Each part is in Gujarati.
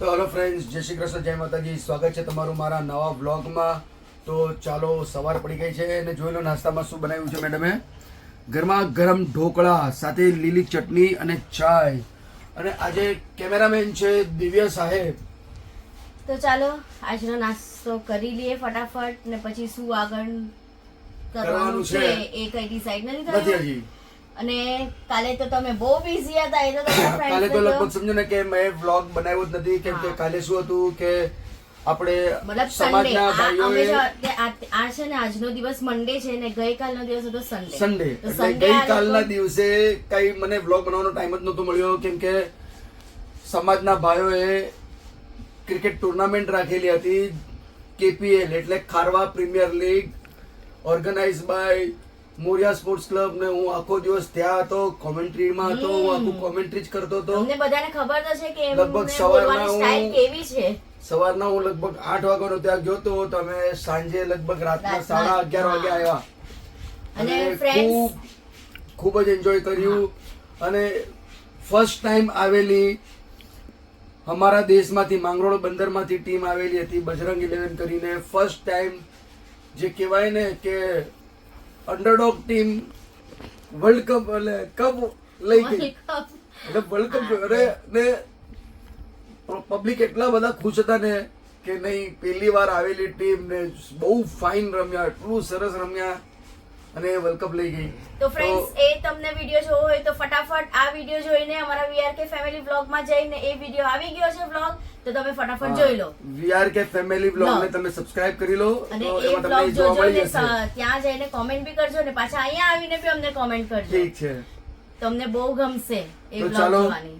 તો હેલો ફ્રેન્ડ્સ જય શ્રી કૃષ્ણ જય માતાજી. સ્વાગત છે તમારું મારા નવા બ્લોગમાં તો ચાલો સવાર પડી ગઈ છે અને જોઈ લો નાસ્તામાં શું બનાવ્યું છે મેડમે ગરમા ગરમ ઢોકળા સાથે લીલી ચટણી અને ચાય. અને આજે કેમેરામેન છે દિવ્ય સાહેબ. તો ચાલો આજનો નાસ્તો કરી લઈએ ફટાફટ ને પછી શું આગળ કરવાનું છે. એ કઈ ડિસાઈડ નથી થયું? અને કાલે તો તમે બહુ બિઝી હતા એ તો કાલે તો લગભગ સમજો ને કે મેં વ્લોગ બનાવ્યો જ નથી કેમ કે કાલે શું હતું કે આપણે મતલબ સન્ડે આ આ છે ને આજનો દિવસ મંડે છે ને ગઈકાલનો દિવસ હતો સન્ડે સન્ડે એટલે ગઈકાલના દિવસે કઈ મને વ્લોગ બનાવવાનો ટાઈમ જ નહોતો મળ્યો કેમ કે સમાજના ભાઈઓએ ક્રિકેટ ટુર્નામેન્ટ રાખેલી હતી કેપીએલ એટલે Kharva premier league organise by Moriya sports club ને હું આખો દિવસ ત્યાં હતો કોમેન્ટ્રીમાં હતો હું આખું કોમેન્ટ્રી જ કરતો હતો. તમને બધાને ખબર તો છે કે લગભગ સવારના હું- કેવી છે? સવારના હું લગભગ આઠ વાગ્યાનો ત્યાં ગયો તો તમે સાંજે લગભગ રાતના સાડા અગિયાર વાગે આવ્યા. અને અને ખૂબ ખૂબ જ એન્જોય કર્યું. અને ફર્સ્ટ ટાઈમ આવેલી અમારા દેશમાંથી માંગરોળ બંદરમાંથી ટીમ આવેલી હતી બજરંગ ઇલેવન કરીને. ફર્સ્ટ ટાઈમ જે કહેવાય ને કે અંડરડોગ ટીમ વર્લ્ડ કપ એટલે કપ લઈ ગઈ. એટલે વર્લ્ડ કપ અરે ને પબ્લિક એટલા બધા ખુશ હતા ને કે નહીં પહેલી વાર આવેલી ટીમ ને બહુ ફાઇન રમ્યા એટલું સરસ રમ્યા અને વર્લ્ડ કપ લઈ ગઈ. તો ફ્રેન્ડ્સ એ તમને વીડિયો જોવો હોય તો ફટાફટ વીડિયો જોઈને અમારા વીઆરકે ફેમિલી વ્લોગમાં જઈને એ વીડિયો આવી ગયો છે વ્લોગ તો તમે ફટાફટ જોઈ લો. વીઆર કે ફેમિલી બ્લોગ ને તમે સબસ્ક્રાઇબ કરી લો અને એ એમાં વ્લોગ જોજો મળી ને ત્યાં જઈને કોમેન્ટ બી કરજો ને પાછા અહીંયા આવીને બી અમને કોમેન્ટ કરજો. ઠીક છે. તમને બહુ ગમશે એ વ્લોગ ચાલો. જોવાની.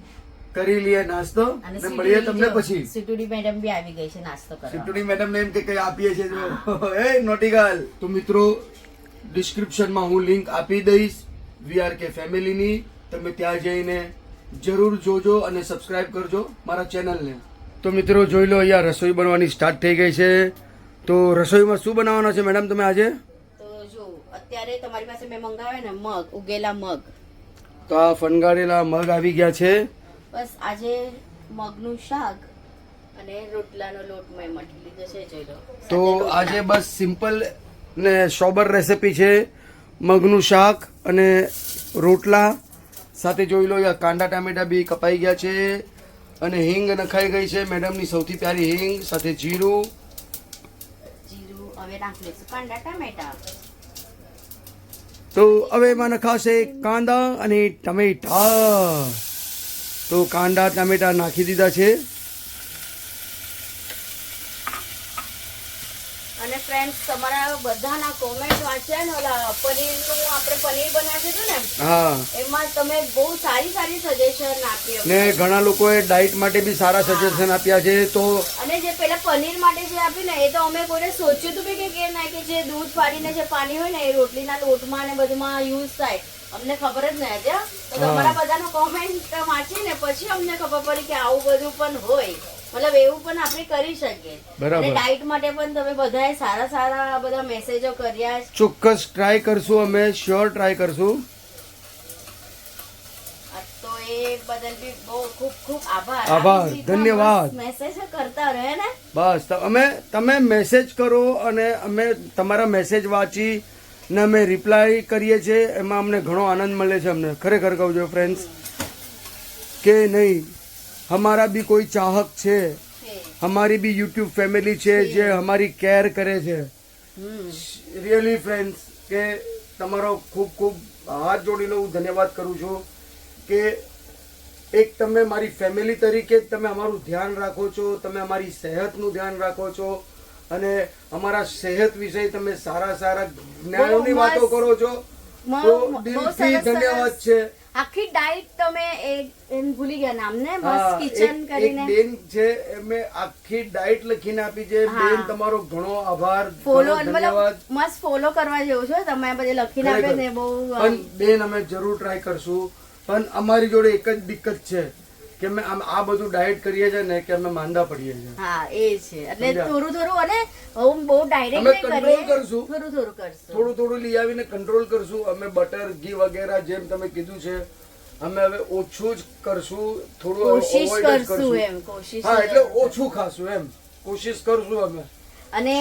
કરી લઈએ નાસ્તો અને મળીએ તમને પછી. સીટુડી મેડમ બી આવી ગઈ છે નાસ્તો કરવા. સિટુડી મેડમ ને એમ કે કઈ આપીએ છે જો. એ નોટી ગર્લ તો મિત્રો ડિસ્ક્રિપ્શનમાં હું લિંક આપી દઈશ વીઆર કે ફેમિલીની તમે ત્યાં જઈને જરૂર જોજો અને સબસ્ક્રાઇબ કરજો મારા ચેનલને તો મિત્રો જોઈ લો અહીંયા રસોઈ બનવાની સ્ટાર્ટ થઈ ગઈ છે. તો રસોઈમાં શું બનાવવાના છે મેડમ તમે આજે? તો જો અત્યારે તમારી પાસે મેં મંગાવ્યા ને મગ ઉગેલા મગ. તો આ ફનગાડેલા મગ આવી ગયા છે. બસ આજે મગનું શાક અને રોટલાનો લોટ મેં મટી લીધો છે જોઈ લો. તો આજે બસ સિમ્પલ ને સોબર રેસિપી છે. મગનું શાક અને રોટલા સાથે જોઈ લો કાંદા ટામેટા બી કપાઈ ગયા છે અને હિંગ નખાઈ ગઈ છે. મેડમની સૌથી પ્યારી હિંગ સાથે જીરું. તો હવે એમાં નખાશે કાંદા અને ટમેટા. તો કાંદા ટામેટા નાખી દીધા છે. અને ફ્રેન્ડ્સ તમારા બધાના કોમેન્ટ વાંચ્યા ને ઓલા પનીરનું આપણે પનીર બનાવ્યું હતું ને હા. એમાં તમે બહુ સારી સારી સજેશન આપ્યા ને ઘણા લોકોએ ડાયટ માટે બી સારા સજેશન આપ્યા છે તો અને જે પેલા પનીર માટે જે આપ્યું ને એ તો અમે કોઈને સોચ્યું હતું કે કે ના કે જે દૂધ ફાડીને જે પાણી હોય ને એ રોટલીના લોટમાં ને બધમાં યુઝ થાય. અમને ખબર જ નહીં હતી તો. તમારા બધાનો કોમેન્ટ વાંચીને પછી અમને ખબર પડી કે આવું બધું પણ હોય. મતલબ એવું પણ આપણે કરી શકીએ બરાબર. ડાયટ માટે પણ તમે બધાએ સારા સારા બધા મેસેજો કર્યા ચોક્કસ ટ્રાય કરશું અમે શ્યોર ટ્રાય કરશું તો એ બદલ બી બહુ ખૂબ ખૂબ આભાર આભાર. ધન્યવાદ. મેસેજ કરતા રહે ને બસ તો અમે તમે મેસેજ કરો અને અમે તમારા મેસેજ વાંચી ને અમે રિપ્લાય કરીએ છીએ એમાં અમને ઘણો આનંદ મળે છે અમને ખરેખર કહું છું ફ્રેન્ડ્સ કે નહીં હમારા બી કોઈ ચાહક છે. અમારી હમારી બી યુટ્યુબ ફેમિલી છે જે અમારી કેર કરે છે. રિયલી ફ્રેન્ડ્સ કે તમારો ખૂબ ખૂબ હાથ જોડીને હું ધન્યવાદ કરું છું કે એક તમે મારી ફેમિલી તરીકે તમે અમારું ધ્યાન રાખો છો તમે અમારી સેહતનું ધ્યાન રાખો છો અને અમારા સેહત વિશે તમે સારા સારા જ્ઞાનોની વાતો કરો છો. તો દિલથી ધન્યવાદ છે. આખી ડાયટ તમે એમ ભૂલી ગયા નામ ને? હા, મસ્ત કિચન કરીને. બેન છે એમે આખી ડાયટ લખીને આપી છે. બેન તમારો ઘણો આભાર ફોલો ધન્યવાદ મતલબ મસ્ત ફોલો કરવા જેવું છે તમે બધે લખીને આપે ને બહુ પણ બેન અમે જરૂર ટ્રાય કરશું. પણ અમારી જોડે એક જ દિક્કત છે. કે અમે આમ આ બધું ડાયટ કરીએ છે ને કે અમે માંદા પડીએ છીએ. હા એ છે. એટલે થોડું થોડું અને બહુ બહુ ડાયરેક્ટ અમે કંટ્રોલ કરશું. થોડું થોડું કરશું. થોડું થોડું લઈ આવીને કંટ્રોલ કરશું. અમે બટર ઘી વગેરે જેમ તમે કીધું છે અમે હવે ઓછું જ કરશું. થોડું કોશિશ કરશું એમ કોશિશ હા એટલે ઓછું ખાશું એમ. કોશિશ કરશું અમે. અને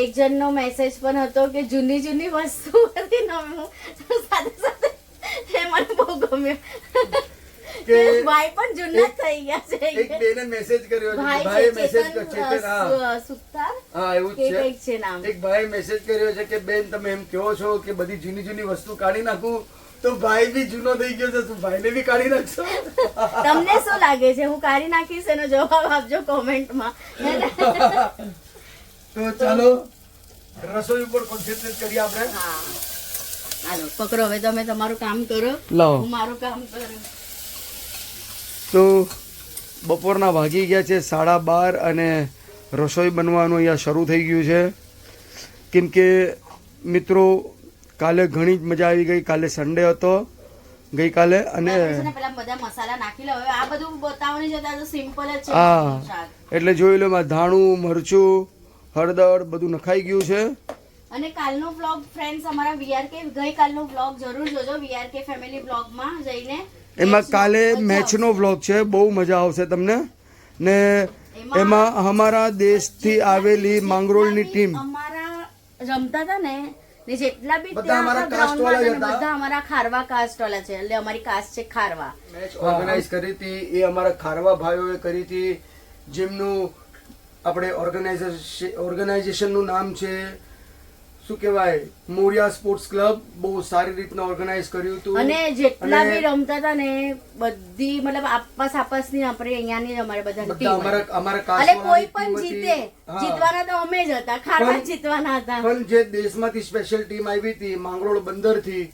એક જણનો મેસેજ પણ હતો કે જૂની જૂની વસ્તુ હતી ને હું. સાથે સાથે એ મને બહુ ગમ્યું. કે ભાઈ પણ જૂના થઈ ગયા છે એક બેને મેસેજ કર્યો છે ભાઈ મેસેજ કર્યો ચેતન હા સુતાર હા એવું કે જ છે છે નામ. એક ભાઈ મેસેજ કર્યો છે કે બેન તમે એમ કહો છો કે બધી જૂની જૂની વસ્તુ કાઢી નાખું તો ભાઈ બી જૂનો થઈ ગયો છે તો ભાઈને બી કાઢી નાખશો? તમને શું લાગે છે? હું કાઢી નાખીશ એનો જવાબ આપજો કોમેન્ટમાં. તો ચાલો રસોઈ ઉપર કોન્સન્ટ્રેટ કરીએ આપણે. હા. હાલો પકડો હવે તમે તમારું કામ કરો. હું મારું કામ કરું. તો બપોરના વાગી ગયા છે સાડા બાર અને રસોઈ બનવાનું અહીંયા શરૂ થઈ ગયું છે. કેમ કે મિત્રો કાલે ઘણી જ મજા આવી ગઈ. કાલે સન્ડે હતો ગઈકાલે અને હા એટલે જોઈ લો ધાણું મરચું હળદર બધું નખાઈ ગયું છે. અને કાલનો વ્લોગ ફ્રેન્ડ્સ અમારા વીઆરકે ગઈકાલનો વ્લોગ જરૂર જોજો. વીઆરકે ફેમિલી બ્લોગમાં જઈને એમાં કાલે મેચનો વ્લોગ છે બહુ મજા આવશે તમને. ને એમાં અમારા દેશથી આવેલી માંગરોળની ટીમ અમારા રમતા હતા ને ને જેટલા બી બધા અમારા કાસ્ટ વાળા હતા. બધા અમારા ખારવા કાસ્ટ વાળા છે. એટલે અમારી કાસ્ટ છે ખારવા. મેચ ઓર્ગેનાઇઝ કરી હતી એ અમારા ખારવા ભાઈઓએ કરી હતી. જેમનું આપણે ઓર્ગેનાઇઝેશન ઓર્ગેનાઇઝેશનનું નામ છે શું કહેવાય મોરિયા સ્પોર્ટ્સ ક્લબ બહુ સારી રીતના ઓર્ગેનાઇઝ કર્યું હતું. અને જેટલા બી રમતા હતા ને બધી મતલબ આપસ આપસની આપણે અહીંયાની અમારે બધા ટીમ અમારા કાસ્ટ એટલે કોઈ પણ જીતે જીતવાના તો અમે જ હતા ખાલી જીતવાના હતા. પણ જે દેશમાંથી સ્પેશિયલ ટીમ આવી હતી માંગરોળ બંદરથી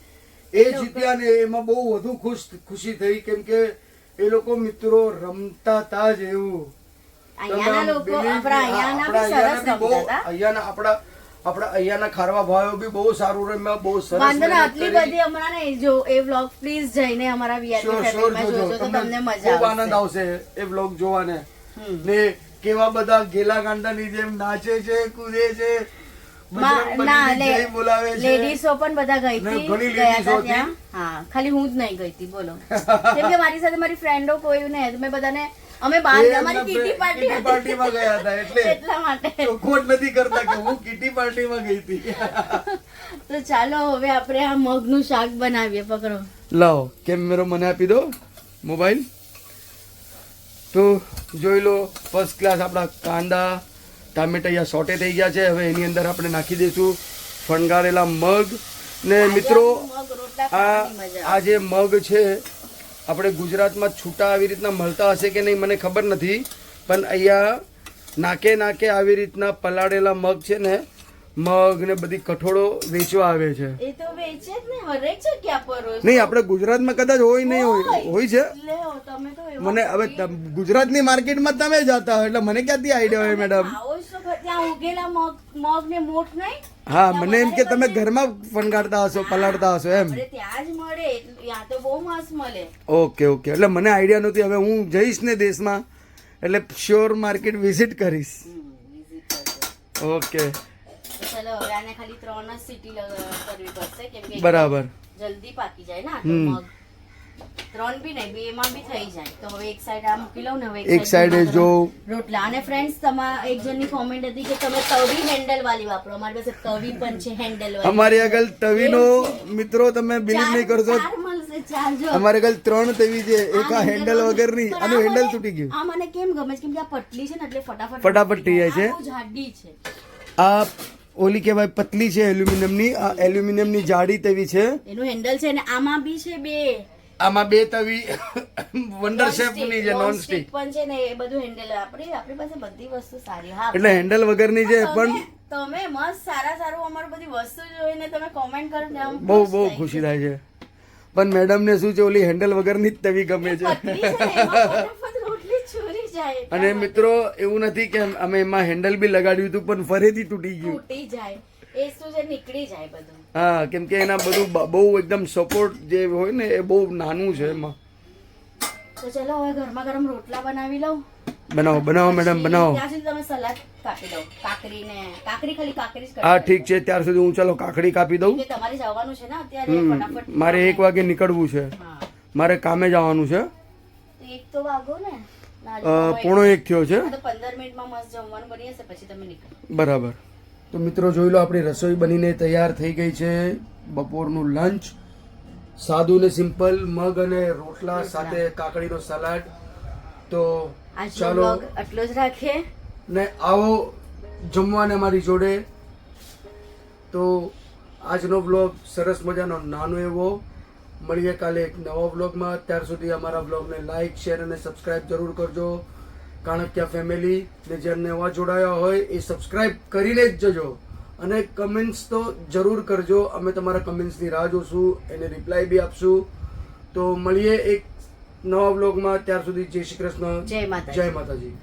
એ જીત્યા ને એમાં બહુ વધુ ખુશ ખુશી થઈ. કેમ કે એ લોકો મિત્રો રમતા હતા જ એવું. અહીંયાના લોકો આપણા અહીંયાના બી સરસ રમતા હતા. અહીંયાના આપણા આપણા અહીંયાના ખારવા ભાઈઓ બી બહુ સારું રમ્યા બહુ સરસ વાંધો ના આટલી બધી હમણાં ને જો એ વ્લોગ પ્લીઝ જઈને અમારા sure, ફેમિલીમાં જોજો. તો તમને મજા આવશે ખૂબ આનંદ આવશે. એ વ્લોગ જોવાને. ને કેવા બધા ગેલા ગાંડાની જેમ નાચે છે કૂદે છે ના લેડીઝો પણ બધા ગઈ હતી ગયા હતા. ત્યાં. હા ખાલી હું જ નહીં ગઈ હતી બોલો. કેમ કે મારી સાથે મારી ફ્રેન્ડો કોઈ નહીં મેં બધાને અમે બહાર અમારી કીટી પાર્ટી કીટી પાર્ટીમાં ગયા હતા એટલે એટલા માટે. ખોટ નથી કરતા કે હું કીટી પાર્ટીમાં ગઈ હતી. તો ચાલો હવે આપણે આ મગનું શાક બનાવીએ પકડો. લાવો કેમેરો મને આપી દો? મોબાઈલ? તો જોઈ લો ફર્સ્ટ ક્લાસ આપણા કાંદા ટામેટા સોટે થઈ ગયા છે. હવે એની અંદર આપણે નાખી દઈશું ફણગારેલા મગ. ને મિત્રો આ આ જે મગ છે આપણે ગુજરાતમાં છૂટા આવી રીતના મળતા હશે કે નહીં મને ખબર નથી. પણ અહીંયા નાકે નાકે આવી રીતના પલાળેલા મગ છે ને મગ ને બધી કઠોળો વેચવા આવે છે. નહીં આપણે ગુજરાતમાં કદાચ હોય નહીં હોય હોય. છે. મને હવે ગુજરાતની માર્કેટમાં તમે જતા હોય એટલે મને ક્યાંથી આઈડિયા હોય મેડમ? ઉગેલા મગ મગ ને મોઠ નહીં. હા મને એમ કે તમે ઘરમાં ફનગાડતા હશો પલાળતા હશો એમ. ત્યાં જ મળે ત્યાં તો બહુ મસ્ત મળે. Okay okay. એટલે મને આઈડિયા નહોતી હવે હું જઈશ ને દેશમાં એટલે શ્યોર માર્કેટ વિઝિટ કરીશ. ઓકે. ચલો હવે આને ખાલી ત્રણ જ સીટી કરવી પડશે કેમ કે બરાબર. જલ્દી પાકી જાય ને આ તો હમ. મગ. ત્રણ બી નહીં બે માં બી થઈ જાય. તો હવે એક સાઈડ આ મૂકી લઉં ને હવે એક સાઈડ જો રોટલા. અને ફ્રેન્ડ્સ તમારા એક જણની કોમેન્ટ હતી કે તમે તવી હેન્ડલ વાળી વાપરો. અમારી પાસે તવી પણ છે હેન્ડલ વાળી. અમારી આગળ તવીનો મિત્રો તમે બિલીવ નહીં કરશો. અમારે આગળ ત્રણ તેવી છે એક આ હેન્ડલ વગરની આનું હેન્ડલ તૂટી ગયું. આ મને કેમ ગમે છે? કેમ કે આ પટલી છે ને એટલે ફટાફટ ફટાફટ થઈ જાય. છે. આ જાડી છે. આ ઓલી કહેવાય પતલી છે એલ્યુમિનિયમની. આ એલ્યુમિનિયમની જાડી તેવી છે. એનું હેન્ડલ છે અને આમાં બી છે બે. આમાં બે તવી વન્ડર શેફની છે નોન સ્ટિક પણ છે ને એ બધું હેન્ડલ આપણી આપણી પાસે બધી વસ્તુ સારી. હા. એટલે હેન્ડલ વગરની છે પણ તમે મસ્ત સારા સારું અમારું બધી વસ્તુ જોઈને તમે કોમેન્ટ કરો ને આમ બહુ બહુ ખુશી થાય છે. પણ મેડમ ને શું છે ઓલી હેન્ડલ વગરની જ તવી ગમે છે. અને મિત્રો એવું નથી કે અમે એમાં હેન્ડલ બી લગાડ્યું હતું પણ ફરીથી તૂટી ગયું. તૂટી જાય. એ શું છે નીકળી જાય બધું. હા કેમ કે એના બધું બહુ એકદમ સપોર્ટ જે હોય ને એ બહુ નાનું છે એમાં. તો ચલો હવે ગરમા ગરમ રોટલા બનાવી લઉં. બનાવો બનાવો મેડમ બનાવો. ત્યાં સુધી તમે સલાડ કાપી દઉં કાકરી ને કાકરી ખાલી કાકરી જ હા ઠીક છે ત્યાર સુધી હું ચાલો કાકડી કાપી દઉં. તમારે જવાનું છે ને અત્યારે મારે એક વાગે નીકળવું છે. મારે કામે જવાનું છે. એક તો વાગો ને. પોણો એક થયો છે. તો પંદર મિનિટમાં મસ્ત જમવાનું બની જશે પછી તમે નીકળો. બરાબર. તો મિત્રો જોઈ લો આપણી રસોઈ બનીને તૈયાર થઈ ગઈ છે. બપોરનું લંચ સાદું ને સિમ્પલ મગ અને રોટલા સાથે કાકડીનો સલાડ તો ચાલો. આટલો જ રાખીએ. ને આવો જમવાને મારી જોડે. તો આજનો વ્લોગ સરસ મજાનો નાનો એવો. મળીએ કાલે એક નવો વ્લોગમાં ત્યાર સુધી અમારા વ્લોગને લાઈક શેર અને સબસ્ક્રાઇબ જરૂર કરજો. કાણક્યા ફેમિલી ને જે નવા જોડાયા હોય એ સબસ્ક્રાઈબ કરીને જ જજો. અને કમેન્ટ્સ તો જરૂર કરજો. અમે તમારા કમેન્ટ્સની રાહ જોશું એને રિપ્લાય બી આપશું. તો મળીએ એક નવા બ્લોગમાં ત્યાર સુધી જય શ્રી કૃષ્ણ. જય માતાજી. જય માતાજી.